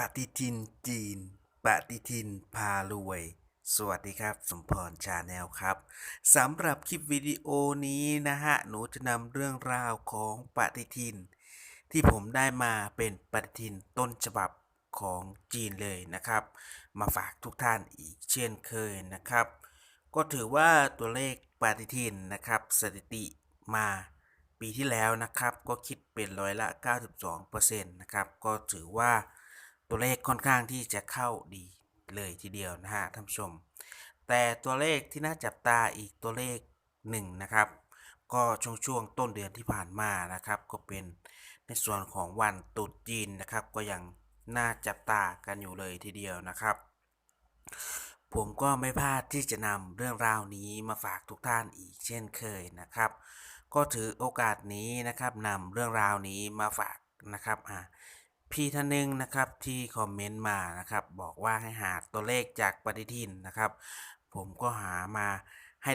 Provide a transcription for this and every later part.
ปฏิทินจีน ปฏิทินพารวย สวัสดีครับ สมพรชาแนลครับสำหรับคลิปวิดีโอนี้นะฮะ หนูจะนำเรื่องราวของปฏิทิน ที่ผมได้มาเป็นปฏิทินต้นฉบับของจีนเลยนะครับ มาฝากทุกท่านอีกเช่นเคยนะครับ ก็ถือว่าตัวเลขปฏิทินนะครับ สถิติมาปีที่แล้วนะครับ ก็คิดเป็นร้อยละ 92%นะครับ ก็ถือว่า ตัวเลขค่อนข้างที่จะเข้าดีเลยทีเดียวนะฮะท่านผู้ชม แต่ตัวเลขที่น่าจับตาอีกตัวเลขหนึ่งนะครับ ก็ช่วงช่วงต้นเดือนที่ผ่านมานะครับ ก็เป็นในส่วนของวันตรุษจีนนะครับ ก็ยังน่าจับตากันอยู่เลยทีเดียวนะครับ ผมก็ไม่พลาดที่จะนำเรื่องราวนี้มาฝากทุกท่านอีกเช่นเคยนะครับ ก็ถือโอกาสนี้นะครับนำเรื่องราวนี้มาฝากนะครับอ่า พี่ท่านหนึ่งนะครับที่คอมเมนต์มานะครับบอกว่าให้หาตัวเลขจากปฏิทินนะครับ ผมก็หามาให้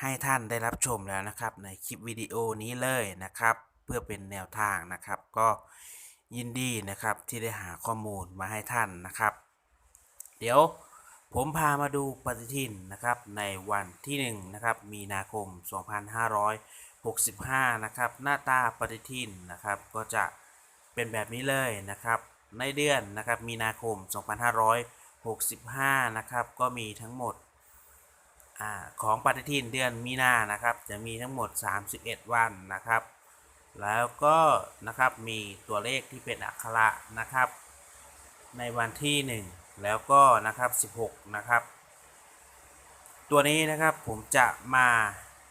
ให้ท่านได้รับชมแล้วนะครับ ในคลิปวิดีโอนี้เลยนะครับ เพื่อเป็นแนวทางนะครับ ก็ยินดีนะครับที่ได้หาข้อมูลมาให้ท่านนะครับ เดี๋ยวผมพามาดูปฏิทินนะครับในวันที่1นะครับมีนาคม 2565 นะครับ หน้าตาปฏิทินนะครับก็จะ เป็นแบบนี้เลยนะครับ ในเดือนนะครับมีนาคม 2565 นะครับก็มีทั้งหมดอของปฏิทินเดือนมีนานะครับ จะมีทั้งหมด 31 วันนะครับ แล้วก็นะครับมีตัวเลขที่เป็นอักขระนะครับ ในวันที่ 1 แล้วก็นะครับ 16 นะครับ ตัวนี้นะครับผมจะมา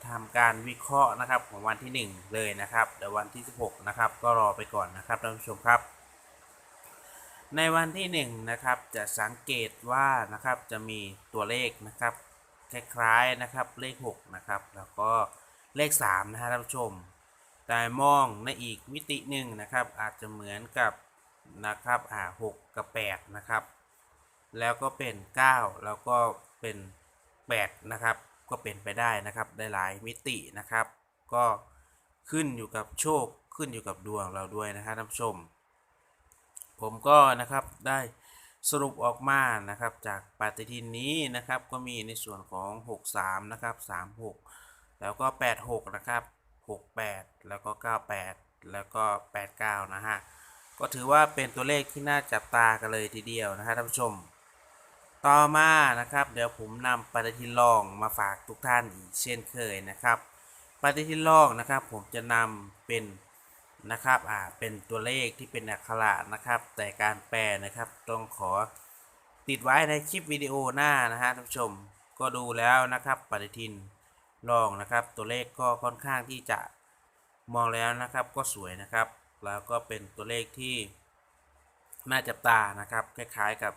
ทำการวิเคราะห์นะครับของวันที่ 1 เลยนะครับเดี๋ยววันที่ 16 นะครับ ก็รอไปก่อนนะครับท่านผู้ชมครับ ในวันที่ 1 นะครับ จะสังเกตว่านะครับจะมีตัวเลขนะครับคล้ายๆนะครับเลข 6 นะครับ แล้วก็เลข 3 นะฮะท่านผู้ชม แต่มองในอีกมิติหนึ่งนะครับ อาจจะเหมือนกับนะครับอ่าหกกับแปดนะครับ แล้วก็เป็นเก้าแล้วก็เป็นแปดนะครับ ก็เป็นไปได้นะครับได้หลายมิตินะครับ ก็ขึ้นอยู่กับโชคขึ้นอยู่กับดวงเราด้วยนะครับท่านผู้ชม ผมก็นะครับได้สรุปออกมานะครับจากปฏิทินนี้นะครับก็มีในส่วนของ 63 นะครับ 36 แล้วก็ 86 นะครับ 68 แล้วก็ 98 แล้วก็ 89 นะฮะ ก็ถือว่าเป็นตัวเลขที่น่าจับตากันเลยทีเดียวนะฮะท่านผู้ชม ต่อมานะครับ เดี๋ยวผมนำปฏิทินรองมาฝากทุกท่านอีกเช่นเคยนะครับ ปฏิทินรองนะครับ ผมจะนำเป็นนะครับอ่าเป็นตัวเลขที่เป็นอักขระนะครับ แต่การแปลนะครับต้องขอติดไว้ในคลิปวิดีโอหน้านะฮะท่านผู้ชมก็ดูแล้วนะครับ ปฏิทินรองนะครับ ตัวเลขก็ค่อนข้างที่จะมองแล้วนะครับ ก็สวยนะครับ แล้วก็เป็นตัวเลขที่น่าจับตานะครับ คล้ายๆกับ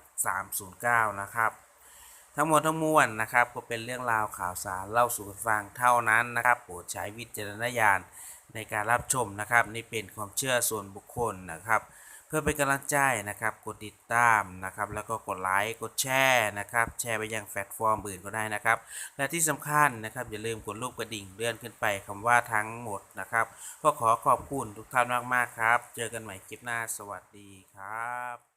309 นะครับ ทั้งหมดทั้งมวลนะครับก็เป็นเรื่องราวข่าวสารเล่าสู่กันฟังเท่านั้นนะครับโปรดใช้วิจารณญาณในการรับชมนะครับนี่เป็นความเชื่อส่วนบุคคลนะครับ เพื่อเป็นกำลังใจนะครับกดติดตามนะครับ แล้วก็กดไลค์กดแชร์นะครับ แชร์ไปยังแพลตฟอร์มอื่นก็ได้นะครับ และที่สำคัญนะครับอย่าลืมกดรูปกระดิ่งเลื่อนขึ้นไปคำว่าทั้งหมดนะครับ ก็ขอขอบคุณทุกท่านมากๆครับ เจอกันใหม่คลิปหน้าสวัสดีครับ